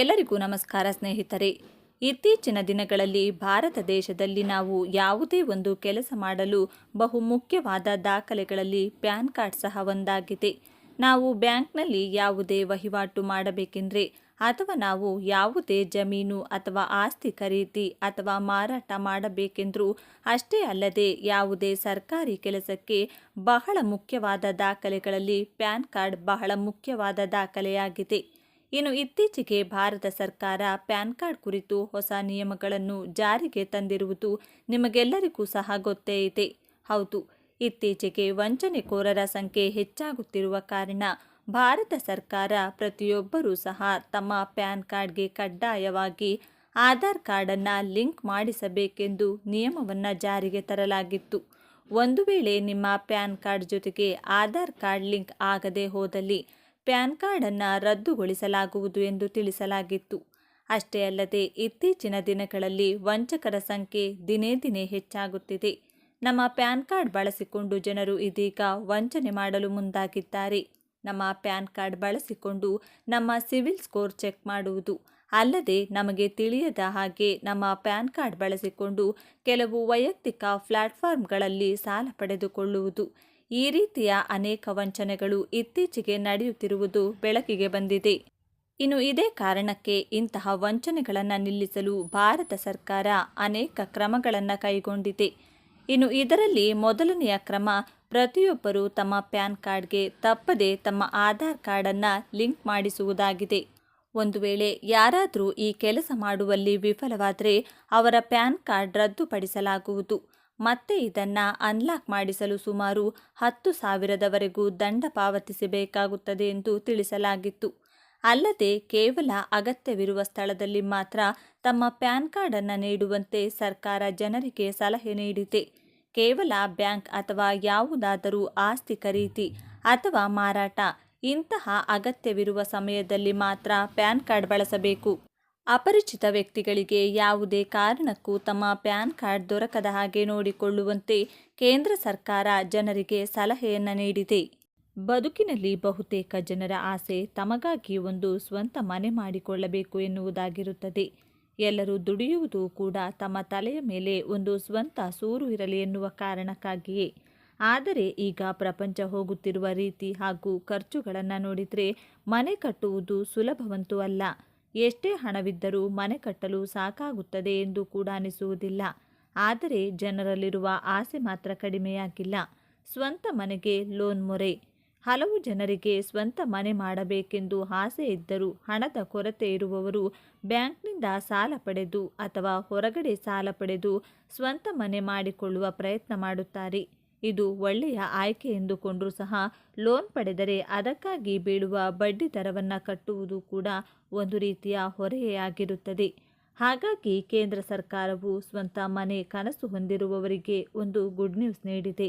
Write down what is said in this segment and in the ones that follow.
ಎಲ್ಲರಿಗೂ ನಮಸ್ಕಾರ ಸ್ನೇಹಿತರೆ. ಇತ್ತೀಚಿನ ದಿನಗಳಲ್ಲಿ ಭಾರತ ದೇಶದಲ್ಲಿ ನಾವು ಯಾವುದೇ ಒಂದು ಕೆಲಸ ಮಾಡಲು ಬಹು ಮುಖ್ಯವಾದ ದಾಖಲೆಗಳಲ್ಲಿ ಪ್ಯಾನ್ ಕಾರ್ಡ್ ಸಹ ಒಂದಾಗಿದೆ. ನಾವು ಬ್ಯಾಂಕ್ನಲ್ಲಿ ಯಾವುದೇ ವಹಿವಾಟು ಮಾಡಬೇಕೆಂದರೆ ಅಥವಾ ನಾವು ಯಾವುದೇ ಜಮೀನು ಅಥವಾ ಆಸ್ತಿ ಖರೀದಿ ಅಥವಾ ಮಾರಾಟ ಮಾಡಬೇಕೆಂದರೂ ಅಷ್ಟೇ ಅಲ್ಲದೆ ಯಾವುದೇ ಸರ್ಕಾರಿ ಕೆಲಸಕ್ಕೆ ಬಹಳ ಮುಖ್ಯವಾದ ದಾಖಲೆಗಳಲ್ಲಿ ಪ್ಯಾನ್ ಕಾರ್ಡ್ ಬಹಳ ಮುಖ್ಯವಾದ ದಾಖಲೆಯಾಗಿದೆ. ಇನ್ನು ಇತ್ತೀಚೆಗೆ ಭಾರತ ಸರ್ಕಾರ ಪ್ಯಾನ್ ಕಾರ್ಡ್ ಕುರಿತು ಹೊಸ ನಿಯಮಗಳನ್ನು ಜಾರಿಗೆ ತಂದಿರುವುದು ನಿಮಗೆಲ್ಲರಿಗೂ ಸಹ ಗೊತ್ತೇ ಇದೆ. ಹೌದು, ಇತ್ತೀಚೆಗೆ ವಂಚನೆಕೋರರ ಸಂಖ್ಯೆ ಹೆಚ್ಚಾಗುತ್ತಿರುವ ಕಾರಣ ಭಾರತ ಸರ್ಕಾರ ಪ್ರತಿಯೊಬ್ಬರೂ ಸಹ ತಮ್ಮ ಪ್ಯಾನ್ ಕಾರ್ಡ್ಗೆ ಕಡ್ಡಾಯವಾಗಿ ಆಧಾರ್ ಕಾರ್ಡನ್ನು ಲಿಂಕ್ ಮಾಡಿಸಬೇಕೆಂದು ನಿಯಮವನ್ನು ಜಾರಿಗೆ ತರಲಾಗಿತ್ತು. ಒಂದು ವೇಳೆ ನಿಮ್ಮ ಪ್ಯಾನ್ ಕಾರ್ಡ್ ಜೊತೆಗೆ ಆಧಾರ್ ಕಾರ್ಡ್ ಲಿಂಕ್ ಆಗದೆ ಹೋದಲ್ಲಿ ಪ್ಯಾನ್ ಕಾರ್ಡನ್ನು ರದ್ದುಗೊಳಿಸಲಾಗುವುದು ಎಂದು ತಿಳಿಸಲಾಗಿತ್ತು. ಅಷ್ಟೇ ಅಲ್ಲದೆ, ಇತ್ತೀಚಿನ ದಿನಗಳಲ್ಲಿ ವಂಚಕರ ಸಂಖ್ಯೆ ದಿನೇ ದಿನೇ ಹೆಚ್ಚಾಗುತ್ತಿದೆ. ನಮ್ಮ ಪ್ಯಾನ್ ಕಾರ್ಡ್ ಬಳಸಿಕೊಂಡು ಜನರು ಇದೀಗ ವಂಚನೆ ಮಾಡಲು ಮುಂದಾಗಿದ್ದಾರೆ. ನಮ್ಮ ಪ್ಯಾನ್ ಕಾರ್ಡ್ ಬಳಸಿಕೊಂಡು ನಮ್ಮ ಸಿವಿಲ್ ಸ್ಕೋರ್ ಚೆಕ್ ಮಾಡುವುದು. ಅಲ್ಲದೆ, ನಮಗೆ ತಿಳಿಯದ ಹಾಗೆ ನಮ್ಮ ಪ್ಯಾನ್ ಕಾರ್ಡ್ ಬಳಸಿಕೊಂಡು ಕೆಲವು ವೈಯಕ್ತಿಕ ಪ್ಲಾಟ್ಫಾರ್ಮ್ಗಳಲ್ಲಿ ಸಾಲ ಪಡೆದುಕೊಳ್ಳುವುದು. ಈ ರೀತಿಯ ಅನೇಕ ವಂಚನೆಗಳು ಇತ್ತೀಚೆಗೆ ನಡೆಯುತ್ತಿರುವುದು ಬೆಳಕಿಗೆ ಬಂದಿದೆ. ಇನ್ನು ಇದೇ ಕಾರಣಕ್ಕೆ ಇಂತಹ ವಂಚನೆಗಳನ್ನು ನಿಲ್ಲಿಸಲು ಭಾರತ ಸರ್ಕಾರ ಅನೇಕ ಕ್ರಮಗಳನ್ನು ಕೈಗೊಂಡಿದೆ. ಇನ್ನು ಇದರಲ್ಲಿ ಮೊದಲನೆಯ ಕ್ರಮ ಪ್ರತಿಯೊಬ್ಬರು ತಮ್ಮ ಪ್ಯಾನ್ ಕಾರ್ಡ್ಗೆ ತಪ್ಪದೆ ತಮ್ಮ ಆಧಾರ್ ಕಾರ್ಡನ್ನು ಲಿಂಕ್ ಮಾಡಿಸುವುದಾಗಿದೆ. ಒಂದು ವೇಳೆ ಯಾರಾದರೂ ಈ ಕೆಲಸ ಮಾಡುವಲ್ಲಿ ವಿಫಲವಾದರೆ ಅವರ ಪ್ಯಾನ್ ಕಾರ್ಡ್ ರದ್ದುಪಡಿಸಲಾಗುವುದು. ಮತ್ತೆ ಇದನ್ನು ಅನ್ಲಾಕ್ ಮಾಡಿಸಲು ಸುಮಾರು ಹತ್ತು ಸಾವಿರದವರೆಗೂ ದಂಡ ಪಾವತಿಸಬೇಕಾಗುತ್ತದೆ ಎಂದು ತಿಳಿಸಲಾಗಿತ್ತು. ಅಲ್ಲದೆ ಕೇವಲ ಅಗತ್ಯವಿರುವ ಸ್ಥಳದಲ್ಲಿ ಮಾತ್ರ ತಮ್ಮ ಪ್ಯಾನ್ ಕಾರ್ಡನ್ನು ನೀಡುವಂತೆ ಸರ್ಕಾರ ಜನರಿಗೆ ಸಲಹೆ ನೀಡಿದೆ. ಕೇವಲ ಬ್ಯಾಂಕ್ ಅಥವಾ ಯಾವುದಾದರೂ ಆಸ್ತಿ ಖರೀದಿ ಅಥವಾ ಮಾರಾಟ ಇಂತಹ ಅಗತ್ಯವಿರುವ ಸಮಯದಲ್ಲಿ ಮಾತ್ರ ಪ್ಯಾನ್ ಕಾರ್ಡ್ ಬಳಸಬೇಕು. ಅಪರಿಚಿತ ವ್ಯಕ್ತಿಗಳಿಗೆ ಯಾವುದೇ ಕಾರಣಕ್ಕೂ ತಮ್ಮ ಪ್ಯಾನ್ ಕಾರ್ಡ್ ದೊರಕದ ಹಾಗೆ ನೋಡಿಕೊಳ್ಳುವಂತೆ ಕೇಂದ್ರ ಸರ್ಕಾರ ಜನರಿಗೆ ಸಲಹೆಯನ್ನು ನೀಡಿದೆ. ಬದುಕಿನಲ್ಲಿ ಬಹುತೇಕ ಜನರ ಆಸೆ ತಮಗಾಗಿ ಒಂದು ಸ್ವಂತ ಮನೆ ಮಾಡಿಕೊಳ್ಳಬೇಕು ಎನ್ನುವುದಾಗಿರುತ್ತದೆ. ಎಲ್ಲರೂ ದುಡಿಯುವುದು ಕೂಡ ತಮ್ಮ ತಲೆಯ ಮೇಲೆ ಒಂದು ಸ್ವಂತ ಸೂರು ಇರಲಿ ಎನ್ನುವ ಕಾರಣಕ್ಕಾಗಿಯೇ. ಆದರೆ ಈಗ ಪ್ರಪಂಚ ಹೋಗುತ್ತಿರುವ ರೀತಿ ಹಾಗೂ ಖರ್ಚುಗಳನ್ನು ನೋಡಿದರೆ ಮನೆ ಕಟ್ಟುವುದು ಸುಲಭವಂತೂ ಅಲ್ಲ. ಎಷ್ಟೇ ಹಣವಿದ್ದರೂ ಮನೆ ಕಟ್ಟಲು ಸಾಕಾಗುತ್ತದೆ ಎಂದು ಕೂಡ ಅನಿಸುವುದಿಲ್ಲ. ಆದರೆ ಜನರಲ್ಲಿರುವ ಆಸೆ ಮಾತ್ರ ಕಡಿಮೆಯಾಗಿಲ್ಲ. ಸ್ವಂತ ಮನೆಗೆ ಲೋನ್ ಮೊರೆ. ಹಲವು ಜನರಿಗೆ ಸ್ವಂತ ಮನೆ ಮಾಡಬೇಕೆಂದು ಆಸೆ ಇದ್ದರೂ ಹಣದ ಕೊರತೆ ಇರುವವರು ಬ್ಯಾಂಕ್ನಿಂದ ಸಾಲ ಪಡೆದು ಅಥವಾ ಹೊರಗಡೆ ಸಾಲ ಪಡೆದು ಸ್ವಂತ ಮನೆ ಮಾಡಿಕೊಳ್ಳುವ ಪ್ರಯತ್ನ ಮಾಡುತ್ತಾರೆ. ಇದು ಒಳ್ಳೆಯ ಆಯ್ಕೆ ಎಂದುಕೊಂಡರೂ ಸಹ ಲೋನ್ ಪಡೆದರೆ ಅದಕ್ಕಾಗಿ ಬೀಳುವ ಬಡ್ಡಿ ದರವನ್ನು ಕಟ್ಟುವುದು ಕೂಡ ಒಂದು ರೀತಿಯ ಹೊರೆಯೇ ಆಗಿರುತ್ತದೆ ಹಾಗಾಗಿ ಕೇಂದ್ರ ಸರ್ಕಾರವು ಸ್ವಂತ ಮನೆ ಕನಸು ಹೊಂದಿರುವವರಿಗೆ ಒಂದು ಗುಡ್ ನ್ಯೂಸ್ ನೀಡಿದೆ.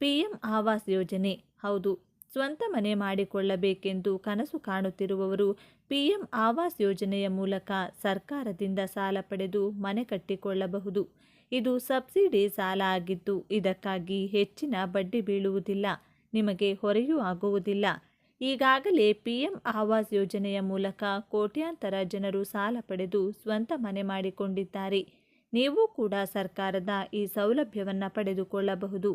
ಪಿ ಎಂ ಆವಾಸ್ ಯೋಜನೆ. ಹೌದು, ಸ್ವಂತ ಮನೆ ಮಾಡಿಕೊಳ್ಳಬೇಕೆಂದು ಕನಸು ಕಾಣುತ್ತಿರುವವರು ಪಿಎಂ ಆವಾಸ್ ಯೋಜನೆಯ ಮೂಲಕ ಸರ್ಕಾರದಿಂದ ಸಾಲ ಪಡೆದು ಮನೆ ಕಟ್ಟಿಕೊಳ್ಳಬಹುದು. ಇದು ಸಬ್ಸಿಡಿ ಸಾಲ ಆಗಿದ್ದು ಇದಕ್ಕಾಗಿ ಹೆಚ್ಚಿನ ಬಡ್ಡಿ ಬೀಳುವುದಿಲ್ಲ, ನಿಮಗೆ ಹೊರೆಯೂ ಆಗುವುದಿಲ್ಲ. ಈಗಾಗಲೇ ಪಿಎಂ ಆವಾಸ್ ಯೋಜನೆಯ ಮೂಲಕ ಕೋಟ್ಯಾಂತರ ಜನರು ಸಾಲ ಪಡೆದು ಸ್ವಂತ ಮನೆ ಮಾಡಿಕೊಂಡಿದ್ದಾರೆ. ನೀವು ಕೂಡ ಸರ್ಕಾರದ ಈ ಸೌಲಭ್ಯವನ್ನು ಪಡೆದುಕೊಳ್ಳಬಹುದು.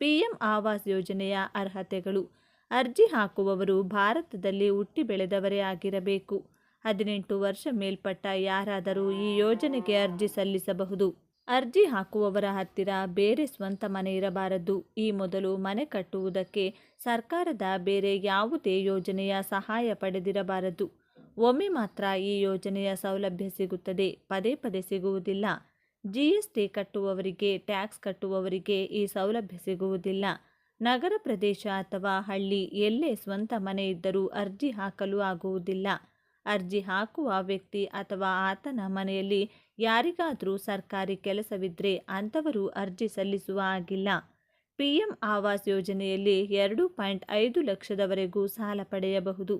ಪಿಎಂ ಆವಾಸ್ ಯೋಜನೆಯ ಅರ್ಹತೆಗಳು, ಅರ್ಜಿ ಹಾಕುವವರು ಭಾರತದಲ್ಲಿ ಹುಟ್ಟಿ ಬೆಳೆದವರೇ ಆಗಿರಬೇಕು. ಹದಿನೆಂಟು ವರ್ಷ ಮೇಲ್ಪಟ್ಟ ಯಾರಾದರೂ ಈ ಯೋಜನೆಗೆ ಅರ್ಜಿ ಸಲ್ಲಿಸಬಹುದು. ಅರ್ಜಿ ಹಾಕುವವರ ಹತ್ತಿರ ಬೇರೆ ಸ್ವಂತ ಮನೆ ಇರಬಾರದು. ಈ ಮೊದಲು ಮನೆ ಕಟ್ಟುವುದಕ್ಕೆ ಸರ್ಕಾರದ ಬೇರೆ ಯಾವುದೇ ಯೋಜನೆಯ ಸಹಾಯ ಪಡೆದಿರಬಾರದು. ಒಮ್ಮೆ ಮಾತ್ರ ಈ ಯೋಜನೆಯ ಸೌಲಭ್ಯ ಸಿಗುತ್ತದೆ. ಪದೇ ಪದೇ ಸಿಗುವುದಿಲ್ಲ. ಜಿ ಎಸ್ ಟಿ ಕಟ್ಟುವವರಿಗೆ, ಟ್ಯಾಕ್ಸ್ ಕಟ್ಟುವವರಿಗೆ ಈ ಸೌಲಭ್ಯ ಸಿಗುವುದಿಲ್ಲ. ನಗರ ಪ್ರದೇಶ ಅಥವಾ ಹಳ್ಳಿ ಎಲ್ಲೇ ಸ್ವಂತ ಮನೆ ಇದ್ದರೂ ಅರ್ಜಿ ಹಾಕಲು ಆಗುವುದಿಲ್ಲ. ಅರ್ಜಿ ಹಾಕುವ ವ್ಯಕ್ತಿ ಅಥವಾ ಆತನ ಮನೆಯಲ್ಲಿ ಯಾರಿಗಾದರೂ ಸರ್ಕಾರಿ ಕೆಲಸವಿದ್ದರೆ ಅಂಥವರು ಅರ್ಜಿ ಸಲ್ಲಿಸುವ ಆಗಿಲ್ಲ ಪಿ ಎಂ ಆವಾಸ್ ಯೋಜನೆಯಲ್ಲಿ ಎರಡು ಪಾಯಿಂಟ್ ಐದು ಲಕ್ಷದವರೆಗೂ ಸಾಲ ಪಡೆಯಬಹುದು.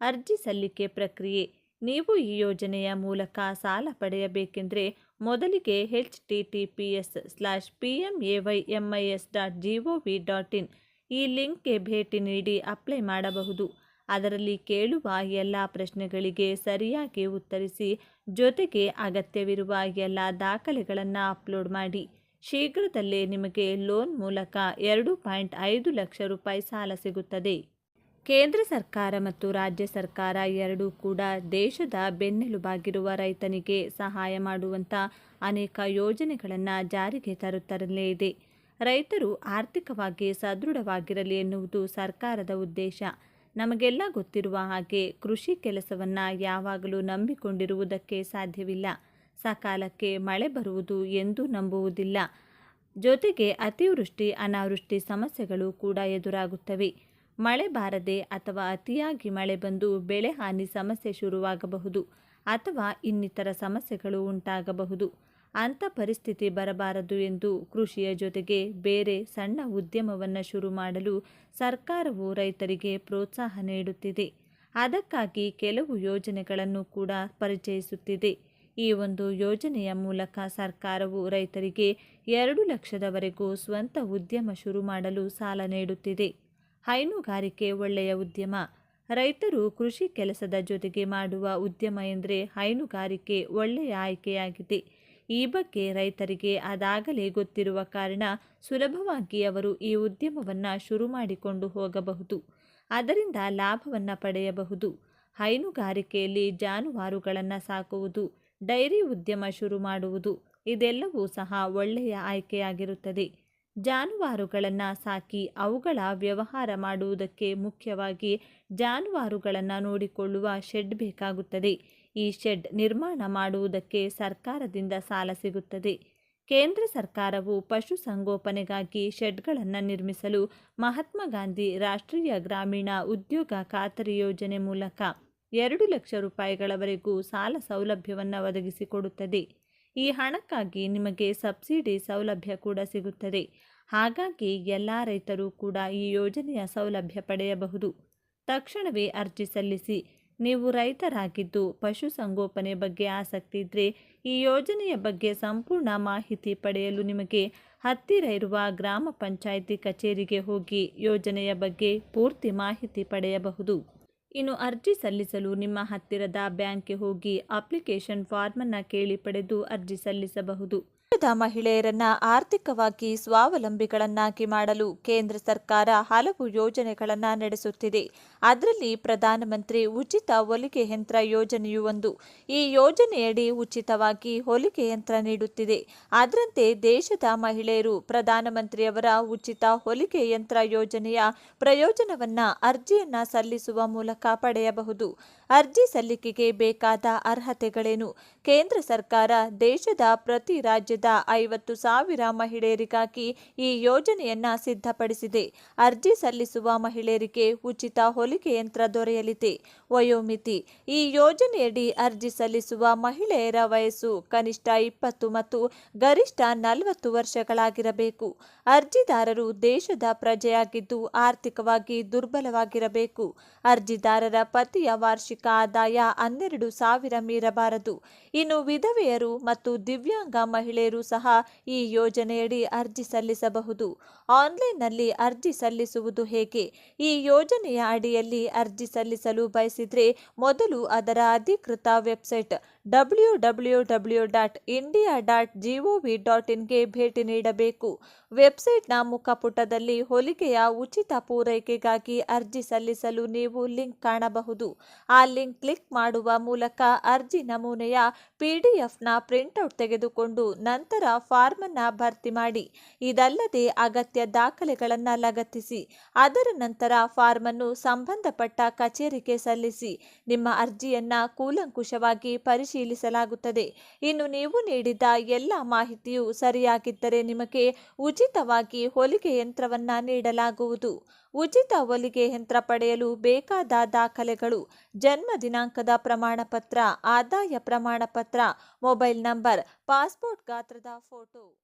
ಅರ್ಜಿ ಸಲ್ಲಿಕೆ ಪ್ರಕ್ರಿಯೆ, ನೀವು ಈ ಯೋಜನೆಯ ಮೂಲಕ ಸಾಲ ಪಡೆಯಬೇಕೆಂದರೆ ಮೊದಲಿಗೆ H T T P S slash P M A Y M I S dot G O V dot in ಈ ಲಿಂಕ್ಗೆ ಭೇಟಿ ನೀಡಿ ಅಪ್ಲೈ ಮಾಡಬಹುದು. ಅದರಲ್ಲಿ ಕೇಳುವ ಎಲ್ಲ ಪ್ರಶ್ನೆಗಳಿಗೆ ಸರಿಯಾಗಿ ಉತ್ತರಿಸಿ ಜೊತೆಗೆ ಅಗತ್ಯವಿರುವ ಎಲ್ಲ ದಾಖಲೆಗಳನ್ನು ಅಪ್ಲೋಡ್ ಮಾಡಿ. ಶೀಘ್ರದಲ್ಲೇ ನಿಮಗೆ ಲೋನ್ ಮೂಲಕ ಎರಡು ಪಾಯಿಂಟ್ ಐದು ಲಕ್ಷ ರೂಪಾಯಿ ಸಾಲ ಸಿಗುತ್ತದೆ. ಕೇಂದ್ರ ಸರ್ಕಾರ ಮತ್ತು ರಾಜ್ಯ ಸರ್ಕಾರ ಎರಡೂ ಕೂಡ ದೇಶದ ಬೆನ್ನೆಲುಬಾಗಿರುವ ರೈತನಿಗೆ ಸಹಾಯ ಮಾಡುವಂಥ ಅನೇಕ ಯೋಜನೆಗಳನ್ನು ಜಾರಿಗೆ ತರುತ್ತರಲೇ ಇದೆ. ರೈತರು ಆರ್ಥಿಕವಾಗಿ ಸದೃಢವಾಗಿರಲಿ ಎನ್ನುವುದು ಸರ್ಕಾರದ ಉದ್ದೇಶ. ನಮಗೆಲ್ಲ ಗೊತ್ತಿರುವ ಹಾಗೆ ಕೃಷಿ ಕೆಲಸವನ್ನು ಯಾವಾಗಲೂ ನಂಬಿಕೊಂಡಿರುವುದಕ್ಕೆ ಸಾಧ್ಯವಿಲ್ಲ. ಸಕಾಲಕ್ಕೆ ಮಳೆ ಬರುವುದು ಎಂದು ನಂಬುವುದಿಲ್ಲ. ಜೊತೆಗೆ ಅತಿವೃಷ್ಟಿ, ಅನಾವೃಷ್ಟಿ ಸಮಸ್ಯೆಗಳು ಕೂಡ ಎದುರಾಗುತ್ತವೆ. ಮಳೆ ಬಾರದೆ ಅಥವಾ ಅತಿಯಾಗಿ ಮಳೆ ಬಂದು ಬೆಳೆ ಹಾನಿ ಸಮಸ್ಯೆ ಶುರುವಾಗಬಹುದು ಅಥವಾ ಇನ್ನಿತರ ಸಮಸ್ಯೆಗಳು ಉಂಟಾಗಬಹುದು. ಅಂಥ ಪರಿಸ್ಥಿತಿ ಬರಬಾರದು ಎಂದು ಕೃಷಿಯ ಜೊತೆಗೆ ಬೇರೆ ಸಣ್ಣ ಉದ್ಯಮವನ್ನು ಶುರು ಮಾಡಲು ಸರ್ಕಾರವು ರೈತರಿಗೆ ಪ್ರೋತ್ಸಾಹ ನೀಡುತ್ತಿದೆ. ಅದಕ್ಕಾಗಿ ಕೆಲವು ಯೋಜನೆಗಳನ್ನು ಕೂಡ ಪರಿಚಯಿಸುತ್ತಿದೆ. ಈ ಒಂದು ಯೋಜನೆಯ ಮೂಲಕ ಸರ್ಕಾರವು ರೈತರಿಗೆ ಎರಡು ಲಕ್ಷದವರೆಗೂ ಸ್ವಂತ ಉದ್ಯಮ ಶುರು ಮಾಡಲು ಸಾಲ ನೀಡುತ್ತಿದೆ. ಹೈನುಗಾರಿಕೆ ಒಳ್ಳೆಯ ಉದ್ಯಮ. ರೈತರು ಕೃಷಿ ಕೆಲಸದ ಜೊತೆಗೆ ಮಾಡುವ ಉದ್ಯಮ ಎಂದರೆ ಹೈನುಗಾರಿಕೆ ಒಳ್ಳೆಯ ಆಯ್ಕೆಯಾಗಿದೆ. ಈ ಬಗ್ಗೆ ರೈತರಿಗೆ ಅದಾಗಲೇ ಗೊತ್ತಿರುವ ಕಾರಣ ಸುಲಭವಾಗಿ ಅವರು ಈ ಉದ್ಯಮವನ್ನು ಶುರು ಮಾಡಿಕೊಂಡು ಹೋಗಬಹುದು. ಅದರಿಂದ ಲಾಭವನ್ನು ಪಡೆಯಬಹುದು. ಹೈನುಗಾರಿಕೆಯಲ್ಲಿ ಜಾನುವಾರುಗಳನ್ನು ಸಾಕುವುದು, ಡೈರಿ ಉದ್ಯಮ ಶುರು ಮಾಡುವುದು ಇದೆಲ್ಲವೂ ಸಹ ಒಳ್ಳೆಯ ಆಯ್ಕೆಯಾಗಿರುತ್ತದೆ. ಜಾನುವಾರುಗಳನ್ನು ಸಾಕಿ ಅವುಗಳ ವ್ಯವಹಾರ ಮಾಡುವುದಕ್ಕೆ ಮುಖ್ಯವಾಗಿ ಜಾನುವಾರುಗಳನ್ನು ನೋಡಿಕೊಳ್ಳುವ ಶೆಡ್ ಬೇಕಾಗುತ್ತದೆ. ಈ ಶೆಡ್ ನಿರ್ಮಾಣ ಮಾಡುವುದಕ್ಕೆ ಸರ್ಕಾರದಿಂದ ಸಾಲ ಸಿಗುತ್ತದೆ. ಕೇಂದ್ರ ಸರ್ಕಾರವು ಪಶು ಸಂಗೋಪನೆಗಾಗಿ ಶೆಡ್ಗಳನ್ನು ನಿರ್ಮಿಸಲು ಮಹಾತ್ಮ ಗಾಂಧಿ ರಾಷ್ಟ್ರೀಯ ಗ್ರಾಮೀಣ ಉದ್ಯೋಗ ಖಾತರಿ ಯೋಜನೆ ಮೂಲಕ ಎರಡು ಲಕ್ಷ ರೂಪಾಯಿಗಳವರೆಗೂ ಸಾಲ ಸೌಲಭ್ಯವನ್ನು ಒದಗಿಸಿಕೊಡುತ್ತದೆ. ಈ ಹಣಕ್ಕಾಗಿ ನಿಮಗೆ ಸಬ್ಸಿಡಿ ಸೌಲಭ್ಯ ಕೂಡ ಸಿಗುತ್ತದೆ. ಹಾಗಾಗಿ ಎಲ್ಲ ರೈತರು ಕೂಡ ಈ ಯೋಜನೆಯ ಸೌಲಭ್ಯ ಪಡೆಯಬಹುದು. ತಕ್ಷಣವೇ ಅರ್ಜಿ ಸಲ್ಲಿಸಿ ನೀವು ರೈತರಾಗಿದ್ದು ಪಶುಸಂಗೋಪನೆ ಬಗ್ಗೆ ಆಸಕ್ತಿ ಇದ್ದರೆ ಈ ಯೋಜನೆಯ ಬಗ್ಗೆ ಸಂಪೂರ್ಣ ಮಾಹಿತಿ ಪಡೆಯಲು ನಿಮಗೆ ಹತ್ತಿರ ಇರುವ ಗ್ರಾಮ ಪಂಚಾಯಿತಿ ಕಚೇರಿಗೆ ಹೋಗಿ ಯೋಜನೆಯ ಬಗ್ಗೆ ಪೂರ್ತಿ ಮಾಹಿತಿ ಪಡೆಯಬಹುದು. ಇನ್ನು ಅರ್ಜಿ ಸಲ್ಲಿಸಲು ನಿಮ್ಮ ಹತ್ತಿರದ ಬ್ಯಾಂಕ್ಗೆ ಹೋಗಿ ಅಪ್ಲಿಕೇಶನ್ ಫಾರ್ಮನ್ನು ಕೇಳಿ ಪಡೆದು ಅರ್ಜಿ ಸಲ್ಲಿಸಬಹುದು. ಮಹಿಳೆಯರನ್ನ ಆರ್ಥಿಕವಾಗಿ ಸ್ವಾವಲಂಬಿಗಳನ್ನಾಗಿ ಮಾಡಲು ಕೇಂದ್ರ ಸರ್ಕಾರ ಹಲವು ಯೋಜನೆಗಳನ್ನು ನಡೆಸುತ್ತಿದೆ. ಅದರಲ್ಲಿ ಪ್ರಧಾನಮಂತ್ರಿ ಉಚಿತ ಹೊಲಿಗೆ ಯಂತ್ರ ಯೋಜನೆಯು ಒಂದು. ಈ ಯೋಜನೆಯಡಿ ಉಚಿತವಾಗಿ ಹೊಲಿಗೆ ಯಂತ್ರ ನೀಡುತ್ತಿದೆ. ಅದರಂತೆ ದೇಶದ ಮಹಿಳೆಯರು ಪ್ರಧಾನಮಂತ್ರಿಯವರ ಉಚಿತ ಹೊಲಿಗೆ ಯಂತ್ರ ಯೋಜನೆಯ ಪ್ರಯೋಜನವನ್ನ ಅರ್ಜಿಯನ್ನ ಸಲ್ಲಿಸುವ ಮೂಲಕ ಪಡೆಯಬಹುದು ಅರ್ಜಿ ಸಲ್ಲಿಕೆಗೆ ಬೇಕಾದ ಅರ್ಹತೆಗಳೇನು? ಕೇಂದ್ರ ಸರ್ಕಾರ ದೇಶದ ಪ್ರತಿ ರಾಜ್ಯದ ಐವತ್ತು ಸಾವಿರ ಮಹಿಳೆಯರಿಗಾಗಿ ಈ ಯೋಜನೆಯನ್ನ ಸಿದ್ಧಪಡಿಸಿದೆ. ಅರ್ಜಿ ಸಲ್ಲಿಸುವ ಮಹಿಳೆಯರಿಗೆ ಉಚಿತ ಹೊಲಿಗೆ ಯಂತ್ರ ದೊರೆಯಲಿದೆ. ವಯೋಮಿತಿ. ಈ ಯೋಜನೆಯಡಿ ಅರ್ಜಿ ಸಲ್ಲಿಸುವ ಮಹಿಳೆಯರ ವಯಸ್ಸು ಕನಿಷ್ಠ ಇಪ್ಪತ್ತು ಮತ್ತು ಗರಿಷ್ಠ ನಲವತ್ತು ವರ್ಷಗಳಾಗಿರಬೇಕು. ಅರ್ಜಿದಾರರು ದೇಶದ ಪ್ರಜೆಯಾಗಿದ್ದು ಆರ್ಥಿಕವಾಗಿ ದುರ್ಬಲವಾಗಿರಬೇಕು. ಅರ್ಜಿದಾರರ ಪತಿಯ ವಾರ್ಷಿಕ ಆದಾಯ ಹನ್ನೆರಡು ಸಾವಿರ ಮೀರಬಾರದು. ಇನ್ನು ವಿಧವೆಯರು ಮತ್ತು ದಿವ್ಯಾಂಗ ಮಹಿಳೆಯರು ಸಹ ಈ ಯೋಜನೆಯಡಿ ಅರ್ಜಿ ಸಲ್ಲಿಸಬಹುದು. ಆನ್ಲೈನ್ನಲ್ಲಿ ಅರ್ಜಿ ಸಲ್ಲಿಸುವುದು ಹೇಗೆ? ಈ ಯೋಜನೆಯ ಅಡಿಯಲ್ಲಿ ಅರ್ಜಿ ಸಲ್ಲಿಸಲು ಬಯಸಿದರೆ ಮೊದಲು ಅದರ ಅಧಿಕೃತ website W W W dot India dot gov dot ಇನ್ಗೆ ಭೇಟಿ ನೀಡಬೇಕು. ವೆಬ್ಸೈಟ್ನ ಮುಖಪುಟದಲ್ಲಿ ಹೊಲಿಗೆಯ ಉಚಿತ ಪೂರೈಕೆಗಾಗಿ ಅರ್ಜಿ ಸಲ್ಲಿಸಲು ನೀವು ಲಿಂಕ್ ಕಾಣಬಹುದು. ಆ ಲಿಂಕ್ ಕ್ಲಿಕ್ ಮಾಡುವ ಮೂಲಕ ಅರ್ಜಿ ನಮೂನೆಯ ಪಿ ಡಿ ಎಫ್ನ ಔಟ್ ತೆಗೆದುಕೊಂಡು ನಂತರ ಫಾರ್ಮನ್ನು ಭರ್ತಿ ಮಾಡಿ. ಇದಲ್ಲದೆ ಅಗತ್ಯ ದಾಖಲೆಗಳನ್ನು ಲಗತ್ತಿಸಿ. ಅದರ ನಂತರ ಫಾರ್ಮನ್ನು ಸಂಬಂಧಪಟ್ಟ ಕಚೇರಿಗೆ ಸಲ್ಲಿಸಿ. ನಿಮ್ಮ ಅರ್ಜಿಯನ್ನು ಕೂಲಂಕುಷವಾಗಿ ಪರಿಶೀಲಿಸಲಾಗುತ್ತದೆ. ಇನ್ನು ನೀವು ನೀಡಿದ ಎಲ್ಲ ಮಾಹಿತಿಯು ಸರಿಯಾಗಿದ್ದರೆ ನಿಮಗೆ ಉಚಿತವಾಗಿ ಹೊಲಿಗೆ ಯಂತ್ರವನ್ನ ನೀಡಲಾಗುವುದು. ಉಚಿತ ಹೊಲಿಗೆ ಯಂತ್ರ ಪಡೆಯಲು ಬೇಕಾದ ದಾಖಲೆಗಳು, ಜನ್ಮ ದಿನಾಂಕದ ಪ್ರಮಾಣಪತ್ರ, ಆದಾಯ ಪ್ರಮಾಣಪತ್ರ, ಮೊಬೈಲ್ ನಂಬರ್, ಪಾಸ್ಪೋರ್ಟ್ ಗಾತ್ರದ ಫೋಟೋ.